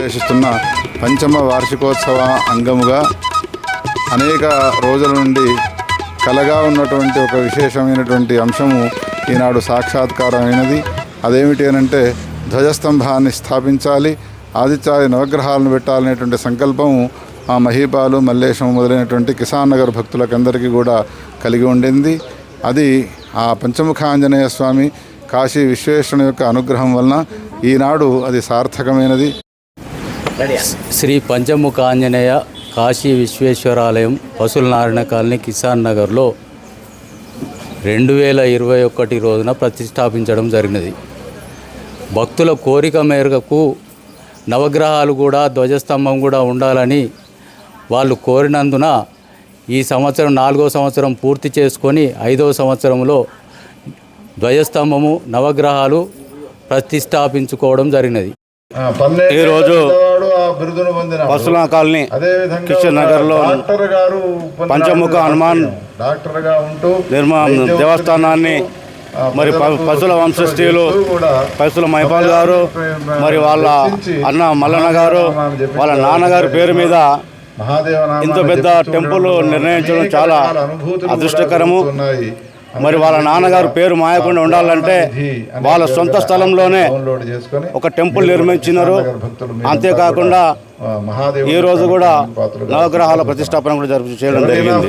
ప్రవేశిస్తున్న పంచమ వార్షికోత్సవ అంగముగా అనేక రోజుల నుండి కలగా ఉన్నటువంటి ఒక విశేషమైనటువంటి అంశము ఈనాడు సాక్షాత్కారమైనది. అదేమిటి అనంటే ధ్వజస్తంభాన్ని స్థాపించాలి ఆదిత్యాది నవగ్రహాలను పెట్టాలనేటువంటి సంకల్పము ఆ మహీపాలు మల్లేశం మొదలైనటువంటి కిసాన్ నగర్ భక్తులకందరికీ కూడా కలిగి ఉండింది. అది ఆ పంచముఖ ఆంజనేయ స్వామి కాశీ విశ్వేశ్వరుని యొక్క అనుగ్రహం వలన ఈనాడు అది సార్థకమైనది. శ్రీ పంచముఖ ఆంజనేయ కాశీ విశ్వేశ్వరాలయం పసుల నారాయణ కాలనీ కిసాన్ నగర్లో రెండు వేల ఇరవై ఒకటి రోజున ప్రతిష్టాపించడం జరిగినది. భక్తుల కోరిక మేరకు నవగ్రహాలు కూడా ధ్వజస్తంభం కూడా ఉండాలని వాళ్ళు కోరినందున ఈ సంవత్సరం నాలుగో సంవత్సరం పూర్తి చేసుకొని ఐదో సంవత్సరంలో ధ్వజస్తంభము నవగ్రహాలు ప్రతిష్టాపించుకోవడం జరిగినది. ఈరోజు పసుల కాలనీ కిషన్ నగర్లో పంచముఖ హనుమాన్ డాక్టర్గా ఉంటూ నిర్మా దేవస్థానాన్ని మరి పశుల వంశస్థీయులు పశుల మైపాల్ గారు మరి వాళ్ళ అన్న మల్లన్న గారు వాళ్ళ నాన్నగారి పేరు మీద ఇంత పెద్ద టెంపుల్ నిర్ణయించడం చాలా అదృష్టకరము. మరి వాళ్ళ నాన్నగారు పేరు మాయకుండా ఉండాలంటే వాళ్ళ సొంత స్థలంలోనే ఒక టెంపుల్ నిర్మించినారు. అంతేకాకుండా ఈ రోజు కూడా నవగ్రహాల ప్రతిష్టాపన కూడా జరుపు చేయడం జరిగింది.